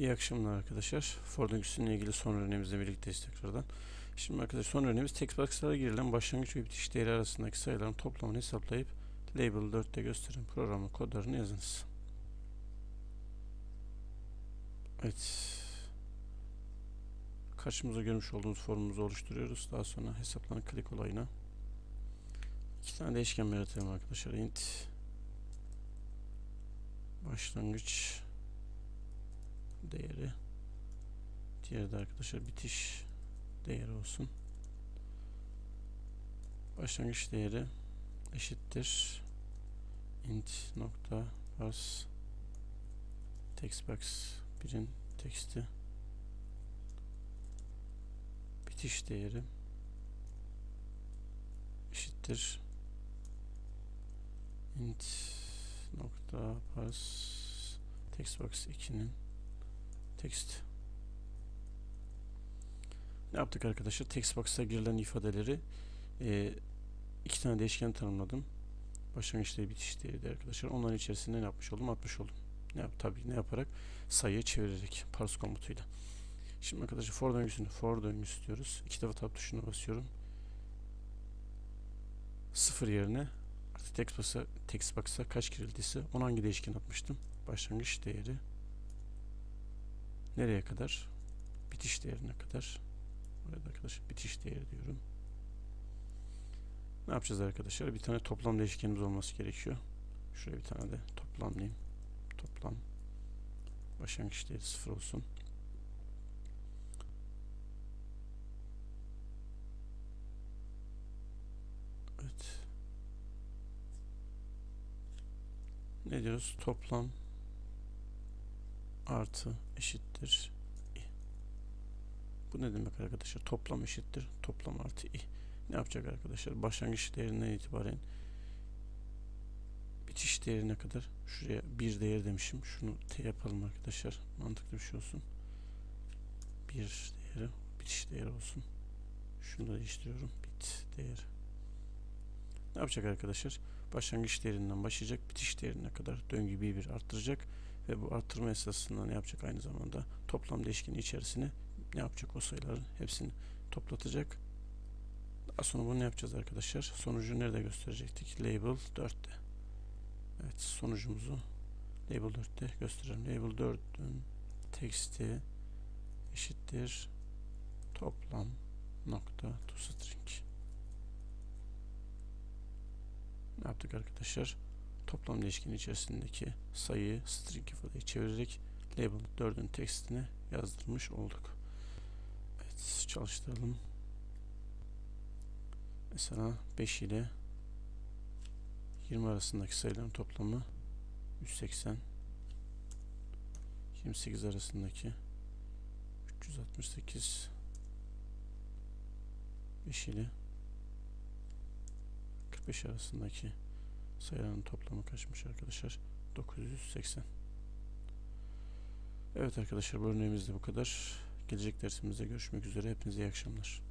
İyi akşamlar arkadaşlar. Ford ile ilgili son örneğimizle birlikteyiz tekrardan. Şimdi arkadaşlar son örneğimiz text box'lara girilen başlangıç ve bitiş değeri arasındaki sayıların toplamını hesaplayıp label 4'te gösteren programın kodlarını yazınız. Evet. Karşımıza görmüş olduğumuz formumuzu oluşturuyoruz. Daha sonra hesaplanan klik olayına iki tane değişken yaratalım arkadaşlar. int başlangıç değeri. Diğeri de arkadaşlar bitiş değeri olsun. Başlangıç değeri eşittir. İnt nokta parse textbox birin teksti. Bitiş değeri eşittir. İnt nokta parse textbox 2'nin text ne yaptık arkadaşlar? Text box'a girilen ifadeleri e, iki tane değişken tanımladım. Başlangıç değeri bitiş değeri de arkadaşlar. Onların içerisinde ne yapmış oldum? Atmış oldum. Ne yap tabii ne yaparak? Sayıyı çevirerek parse komutuyla. Şimdi arkadaşlar for döngüsünü for döngüsü diyoruz iki defa tab tuşuna basıyorum. Sıfır yerine artık text box'a text box'a kaç girildiyse ona hangi değişken atmıştım? Başlangıç değeri nereye kadar? Bitiş değerine kadar. Burada arkadaşlar bitiş değeri diyorum. Ne yapacağız arkadaşlar? Bir tane toplam değişkenimiz olması gerekiyor. Şuraya bir tane de toplam diyeyim. Toplam başlangıç değeri sıfır olsun. Evet. Ne diyoruz? Toplam artı eşittir i. Bu ne demek arkadaşlar? Toplam eşittir toplam artı i. Ne yapacak arkadaşlar? Başlangıç değerinden itibaren bitiş değerine kadar şuraya bir değer demişim. Şunu t yapalım arkadaşlar. Mantıklı bir şey olsun. Bir değeri bitiş değeri olsun. Şunu da değiştiriyorum. Bit değeri. Ne yapacak arkadaşlar? Başlangıç değerinden başlayacak. Bitiş değerine kadar döngü bir bir arttıracak ve bu arttırma esasında ne yapacak aynı zamanda toplam değişkeni içerisine ne yapacak o sayıların hepsini toplatacak. Daha sonra bunu ne yapacağız arkadaşlar? Sonucu nerede gösterecektik? Label 4'te. Evet sonucumuzu label 4'te gösterelim. Label 4'ün teksti eşittir toplam nokta toString. Ne yaptık arkadaşlar? Toplam değişken içerisindeki sayıyı string ifadeye çevirerek label 4'ün tekstine yazdırmış olduk. Evet çalıştıralım. Mesela 5 ile 20 arasındaki sayıların toplamı 180 28 arasındaki 368 5 ile 45 arasındaki sayıların toplamı kaçmış arkadaşlar? 980. Evet arkadaşlar bu örneğimiz de bu kadar. Gelecek dersimizde görüşmek üzere. Hepinize iyi akşamlar.